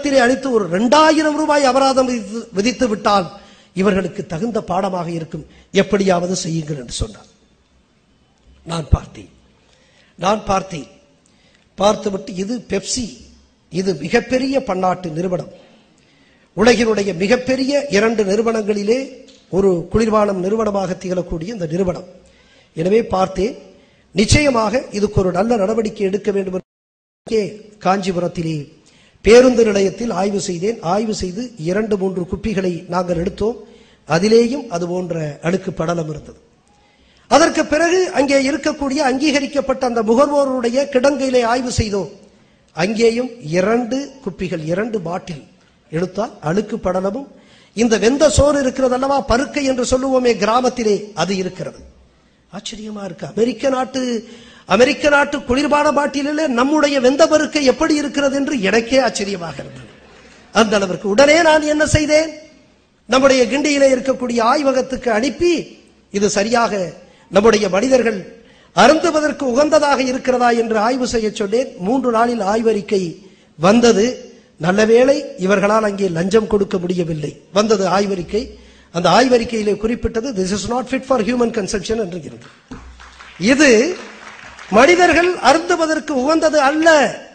இடத்திலே அளித்து ஒரு இரண்டாயிரம் ரூபாய் அபராதம் விதித்து- விட்டால் இவர்களுக்கு தகுந்த பாடமாக இருக்கும். எப்படியாவது செய்யுங்கள் என்று சொன்னார். நான் பார்த்தேன். நான் பார்த்தேன். பார்த்துவிட்டு இது பெப்சி இது மிகப்பெரிய பன்னாட்டு நிறுவனம். உலகினுடைய மிகப்பெரிய இரண்டு நிறுவனங்களிலே ஒரு குளிர்பானம் நிறுவனமாக திகழக்கூடிய இந்த நிறுவனம். எனவே பார்த்தேன். நிச்சயமாக இதுக்கு ஒரு நல்ல நடவடிக்கை எடுக்க வேண்டும் காஞ்சிபுரத்திலே பேருந்து நிலையத்தில் ஆய்வு செய்தேன். ஆய்வு செய்து இரண்டு மூன்று குப்பிகளை நாங்கள் எடுத்தோம். அதிலேயும் அது போன்ற அழுக்கு படலம் இருந்தது. அதற்கு பிறகு அங்கே இருக்கக்கூடிய அங்கீகரிக்கப்பட்ட அந்த முகர்வோருடைய கிடங்கையிலே ஆய்வு செய்தோம். அங்கேயும் இரண்டு குப்பிகள் இரண்டு பாட்டில் எடுத்தால் அழுக்கு படலமும் இந்த வெந்த சோறு இருக்கிறது அல்லவா பருக்கை என்று சொல்லுவோமே கிராமத்திலே அது இருக்கிறது. ஆச்சரியமா இருக்கு. அமெரிக்க நாட்டு அமெரிக்க நாட்டு குளிர்பான பாட்டிலே நம்முடைய வெந்த பருக்கை எப்படி இருக்கிறது என்று எனக்கே ஆச்சரியமாக இருந்தது. அந்த அளவிற்கு உடனே நான் என்ன செய்தேன்? நம்முடைய கிண்டியிலே இருக்கக்கூடிய ஆய்வகத்துக்கு அனுப்பி இது சரியாக நம்முடைய மனிதர்கள் அருந்துவதற்கு உகந்ததாக இருக்கிறதா என்று ஆய்வு செய்ய சொன்னேன். மூன்று நாளில் ஆய்வறிக்கை வந்தது. நல்லவேளை இவர்களால் அங்கே லஞ்சம் கொடுக்க முடியவில்லை. வந்தது ஆய்வறிக்கை. அந்த ஆய்வறிக்கையிலே குறிப்பிட்டது this is not fit for human consumption என்று இது மனிதர்கள் அருந்துவதற்கு உகந்தது அல்ல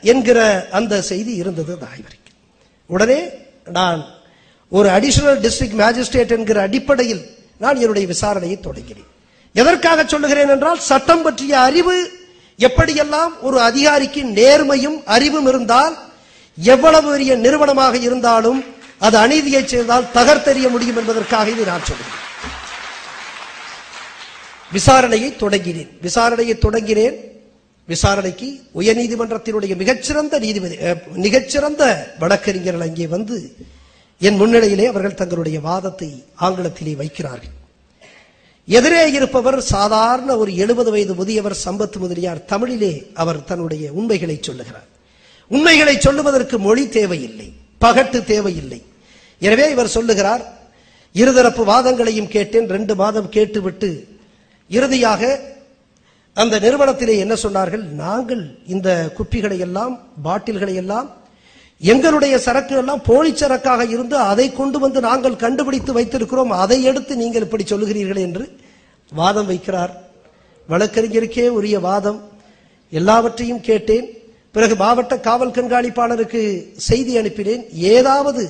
என்கிற அந்த செய்தி இருந்தது அந்த ஆய்வறிக்கை உடனே நான் ஒரு அடிஷனல் டிஸ்ட்ரிக்ட் மேஜிஸ்ட்ரேட் என்கிற அடிப்படையில் நான் என்னுடைய விசாரணையை தொடங்கினேன். எதற்காக சொல்லுகிறேன் என்றால் சட்டம் பற்றிய அறிவு எப்படியெல்லாம் ஒரு அதிகாரிக்கு நேர்மையும் அறிவும் இருந்தால் எவ்வளவு பெரிய நிறுவனமாக இருந்தாலும் அது அநீதியை செய்தால் தகர்த்தெறிய முடியும் என்பதற்காக இதை நான் சொல்கிறேன் விசாரணையை தொடங்கினேன். விசாரணையை தொடங்கினேன். விசாரணைக்கு உயர்நீதிமன்றத்தினுடைய மிகச்சிறந்த நீதிபதி மிகச்சிறந்த வழக்கறிஞர்கள் அங்கே வந்து என் முன்னிலையிலே அவர்கள் தங்களுடைய வாதத்தை ஆங்கிலத்திலே வைக்கிறார்கள். எதிரே இருப்பவர் சாதாரண ஒரு எழுபது வயது முதியவர் சம்பத் முதலியார் தமிழிலே அவர் தன்னுடைய உண்மைகளை சொல்லுகிறார். உண்மைகளை சொல்லுவதற்கு மொழி தேவையில்லை பகட்டு தேவையில்லை. எனவே இவர் சொல்லுகிறார் இருதரப்பு வாதங்களையும் கேட்டேன் ரெண்டு மாதம் கேட்டுவிட்டு இறுதியாக அந்த நிறுவனத்திலே என்ன சொன்னார்கள்? நாங்கள் இந்த குப்பிகளை எல்லாம் பாட்டில்களை எல்லாம் எங்களுடைய சரக்கு எல்லாம் போலி சரக்காக இருந்து அதை கொண்டு வந்து நாங்கள் கண்டுபிடித்து வைத்திருக்கிறோம். அதை எடுத்து நீங்கள் இப்படி சொல்லுகிறீர்கள் என்று வாதம் வைக்கிறார். வழக்கறிஞருக்கே உரிய வாதம். எல்லாவற்றையும் கேட்டேன். பிறகு மாவட்ட காவல் கண்காணிப்பாளருக்கு செய்தி அனுப்பினேன். ஏதாவது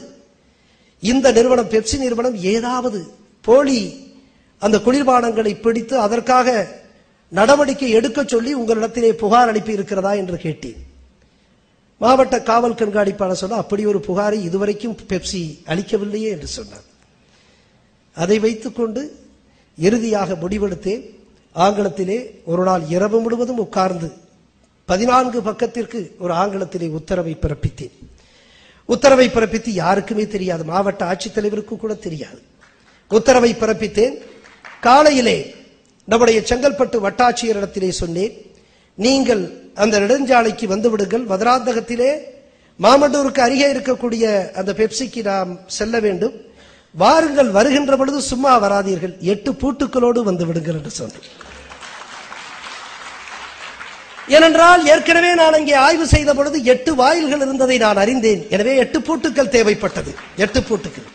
இந்த நிறுவனம் பெப்சி நிறுவனம் ஏதாவது போலி அந்த குளிர்பானங்களை பிடித்து அதற்காக நடவடிக்கை எடுக்க சொல்லி உங்களிடத்திலே புகார் அனுப்பி இருக்கிறதா என்று கேட்டேன். மாவட்ட காவல் கண்காணிப்பாளர் சொன்ன அப்படி ஒரு புகாரை இதுவரைக்கும் பெப்சி அளிக்கவில்லையே என்று சொன்னார். அதை வைத்துக்கொண்டு இறுதியாக முடிவெடுத்தேன். ஆங்கிலத்திலே ஒரு நாள் இரவு முழுவதும் உட்கார்ந்து பதினான்கு பக்கத்திற்கு ஒரு ஆங்கிலத்திலே உத்தரவை பிறப்பித்தேன். உத்தரவை பிறப்பித்து யாருக்குமே தெரியாது மாவட்ட ஆட்சித்தலைவருக்கு கூட தெரியாது. உத்தரவை பிறப்பித்தேன். காலையிலே நம்முடைய செங்கல்பட்டு வட்டாட்சியரிடத்திலே சொன்னேன் நீங்கள் அந்த நெடுஞ்சாலைக்கு வந்து விடுங்கள் மதுராந்தகத்திலே மாமண்டூருக்கு அருகே இருக்கக்கூடிய அந்த பெப்சிக்கு நாம் செல்ல வேண்டும். வாருங்கள் வருகின்ற பொழுது சும்மா வராதீர்கள். எட்டு பூட்டுக்களோடு வந்து விடுங்கள் என்று சொன்னேன். ஏனென்றால் ஏற்கனவே நான் அங்கே ஆய்வு செய்த பொழுது எட்டு வாயில்கள் இருந்ததை நான் அறிந்தேன். எனவே எட்டு பூட்டுக்கள் தேவைப்பட்டது. எட்டு பூட்டுக்கள்.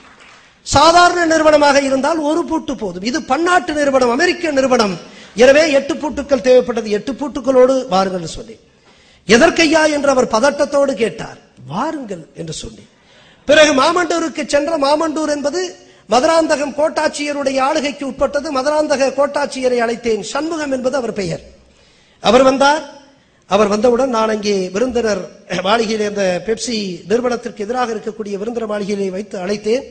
சாதாரண நிறுவனமாக இருந்தால் ஒரு பூட்டு போதும். இது பன்னாட்டு நிறுவனம் அமெரிக்க நிறுவனம். எனவே எட்டு பூட்டுக்கள் தேவைப்பட்டது. எட்டு பூட்டுக்களோடு வாருங்கள் என்று எதற்கையா என்று அவர் பதட்டத்தோடு கேட்டார். வாருங்கள் என்று சொல்லி பிறகு மாமண்டூருக்கு சென்ற மாமண்டூர் என்பது மதுராந்தகம் கோட்டாட்சியருடைய ஆளுகைக்கு உட்பட்டது. மதுராந்தக கோட்டாட்சியரை அழைத்தேன். சண்முகம் என்பது அவர் பெயர். அவர் வந்தார். அவர் வந்தவுடன் நான் அங்கே விருந்தினர் மாளிகையில் இருந்த பெப்சி நிறுவனத்திற்கு எதிராக இருக்கக்கூடிய விருந்தினர் மாளிகையை வைத்து அழைத்தேன்.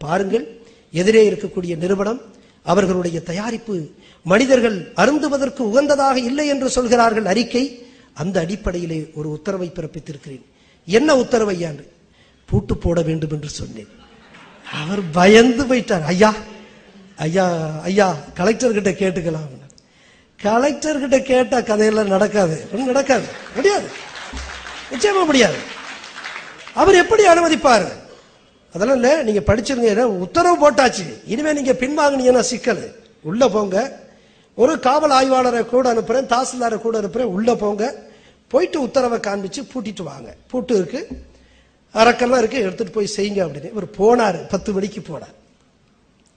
பாருங்கள் எதிரே இருக்கக்கூடிய நிறுவனம் அவர்களுடைய தயாரிப்பு மனிதர்கள் அருந்துவதற்கு உகந்ததாக இல்லை என்று சொல்கிறார்கள் அறிக்கை அந்த அடிப்படையிலே ஒரு உத்தரவை பிறப்பித்திருக்கிறேன். என்ன உத்தரவை பூட்டு போட வேண்டும் என்று சொன்னேன். அவர் பயந்து போயிட்டார். ஐயா ஐயா ஐயா கலெக்டர் கிட்ட கேட்டுக்கலாம். கலெக்டர் கிட்ட கேட்டா கதையெல்லாம் நடக்காது. ஒன்றும் நடக்காது. முடியாது. நிச்சயமா முடியாது. அவர் எப்படி அனுமதிப்பார்? அதெல்லாம் இல்லை நீங்கள் படிச்சிருங்க ஏன்னா உத்தரவு போட்டாச்சு. இனிமேல் நீங்கள் பின்வாங்கினீங்கன்னா சிக்கல். உள்ளே போங்க. ஒரு காவல் ஆய்வாளரை கூட அனுப்புகிறேன் தாசில்தாரை கூட அனுப்புகிறேன் உள்ளே போங்க. போயிட்டு உத்தரவை காண்பிச்சு பூட்டிட்டு வாங்க. பூட்டு இருக்கு. அரக்கெல்லாம் இருக்கு எடுத்துட்டு போய் செய்யுங்க அப்படின்னு. இவர் போனார். பத்து மணிக்கு போனார்.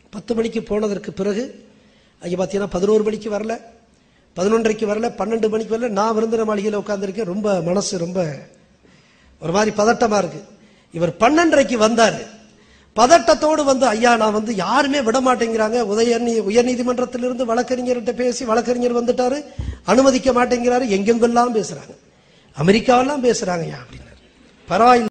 பத்து மணிக்கு போனதற்கு பிறகு அங்கே பார்த்தீங்கன்னா பதினோரு மணிக்கு வரல. பதினொன்றைக்கு வரல பன்னெண்டு மணிக்கு வரல. நான் விருந்தின மாளிகையில் உட்காந்துருக்கேன் ரொம்ப மனசு ரொம்ப ஒரு மாதிரி பதட்டமாக இருக்குது இவர் பன்னெண்டரைக்கு வந்தாரு. பதட்டத்தோடு வந்து ஐயா நான் வந்து யாருமே விட மாட்டேங்கிறாங்க உதயநீ உயர்நீதிமன்றத்திலிருந்து வழக்கறிஞர்கிட்ட பேசி வழக்கறிஞர் வந்துட்டாரு. அனுமதிக்க மாட்டேங்கிறாரு. எங்கெங்கெல்லாம் பேசுறாங்க? அமெரிக்காவெல்லாம் பேசுறாங்க ஐயா அப்படின்னாரு. பரவாயில்லை.